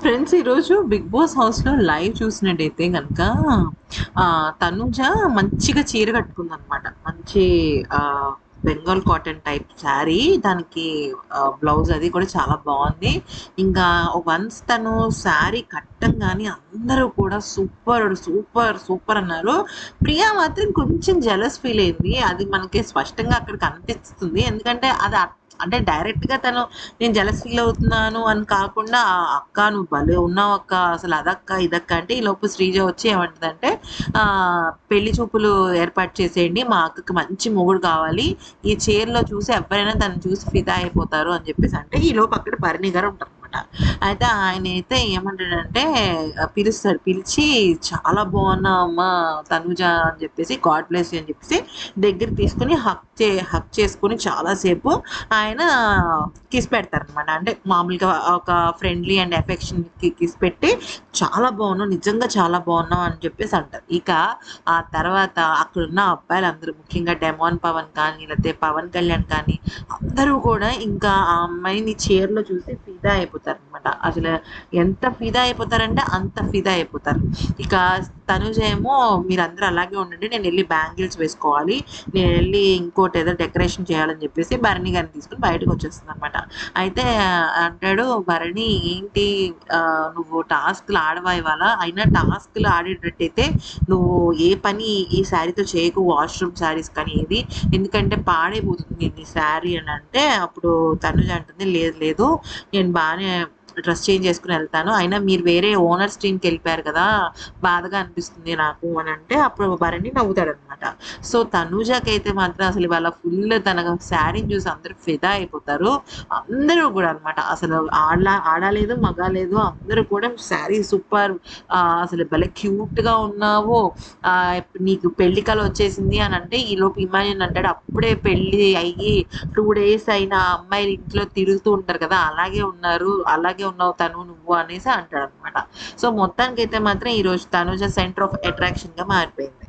Friends ఈరోజు big boss హౌస్లో live చూసినట్టయితే కనుక తనుజ మంచిగా చీర కట్టుకుంది అనమాట మంచి ఆ, బెంగాల్ కాటన్ టైప్ శారీ. దానికి బ్లౌజ్ అది కూడా చాలా బాగుంది. ఇంకా వన్స్ తను శారీ కట్టంగానే అందరూ కూడా సూపర్ సూపర్ సూపర్ అన్నారు. ప్రియా మాత్రం కొంచెం జలస్ ఫీల్ అయింది. అది మనకి స్పష్టంగా అక్కడ కనిపిస్తుంది. ఎందుకంటే అది అంటే డైరెక్ట్గా తను నేను జలస్ ఫీల్ అవుతున్నాను అని కాకుండా "ఆ అక్క నువ్వు భలే ఉన్నావు అక్క అసలు అదక్క ఇదక్క అంటే ఈ లోపు శ్రీజ వచ్చి ఏమంటుందంటే పెళ్ళి చూపులు ఏర్పాటు చేసేయండి మా అక్కకి మంచి మొగుడు కావాలి. ఈ చీరలో చూసి ఎవరైనా తను చూసి ఫిదా అయిపోతారు అని చెప్పేసి అంటే ఈ లోపు అక్కడ భరణి గారు ఉంటారు. అనమాట. అయితే ఆయన అయితే ఏమంటాడంటే ఆ, పిలుస్తాడు పిలిచి చాలా బాగున్నా అమ్మా తనుజ అని చెప్పేసి గాడ్ బ్లెస్ అని చెప్పేసి దగ్గర తీసుకుని హక్ చే హక్ చేసుకుని చాలాసేపు ఆయన కిస్ పెడతారు అనమాట అంటే మామూలుగా ఒక ఫ్రెండ్లీ అండ్ ఎఫెక్షన్ కిస్ పెట్టి చాలా బాగున్నావు నిజంగా చాలా బాగున్నావు అని చెప్పేసి అంటారు. ఇక ఆ తర్వాత అక్కడ ఉన్న అబ్బాయిలు అందరూ ముఖ్యంగా డెమాన్ పవన్ కానీ లేకపోతే పవన్ కళ్యాణ్ కానీ అందరూ కూడా ఇంకా ఆ అమ్మాయిని చీరలో చూసి ఫిదా అయిపోతారు అనమాట అసలు ఎంత ఫిదా అయిపోతారంటే అంత ఫిదా అయిపోతారు. ఇక తనుజేమో మీరందరూ అలాగే ఉండండి నేను వెళ్ళి బ్యాంగిల్స్ వేసుకోవాలి నేను వెళ్ళి ఇంకోటి ఏదో డెకరేషన్ చేయాలని చెప్పేసి భరణి గారిని తీసుకుని బయటకు వచ్చేస్తుంది అనమాట అయితే అంటాడు భరణి ఏంటి నువ్వు టాస్క్లు ఆడవా ఇవాళ? అయినా టాస్క్లు ఆడేటట్టయితే నువ్వు ఏ పని ఈ శారీతో చేయకు వాష్రూమ్ శారీస్ కానీ ఏది? ఎందుకంటే పాడైపోతుంది నీ శారీ అని అంటే అప్పుడు తనుజ అంటుంది లేదు లేదు నేను బాగానే డ్రెస్ చేంజ్ చేసుకుని వెళ్తాను. అయినా మీరు వేరే ఓనర్స్ స్ట్రీమ్కి వెళ్ళిపోయారు కదా బాధగా అనిపిస్తుంది నాకు అని అంటే అప్పుడు భరణి నవ్వుతాడు అనమాట సో తనూజకి అయితే మాత్రం అసలు ఇవాళ ఫుల్ తన శారీని చూసి అందరూ ఫిదా అయిపోతారు. అందరూ కూడా అనమాట అసలు ఆడ ఆడలేదు మగాలేదు అందరూ కూడా శారీ సూపర్ అసలు భలే క్యూట్గా ఉన్నావు నీకు పెళ్ళి కళ వచ్చేసింది అని అంటే ఈ లోపు ఇమాజిన్ అంటాడు. అప్పుడే పెళ్ళి అయ్యి టూ డేస్ అయిన అమ్మాయిలు ఇంట్లో తిరుగుతూ ఉంటారు కదా అలాగే ఉన్నారు అలాగే ఉన్నావు తను నువ్వు అనేసి అంటాడు అనమాట సో మొత్తానికి అయితే మాత్రం ఈ రోజు తనుజ సెంటర్ ఆఫ్ అట్రాక్షన్గా మారిపోయింది.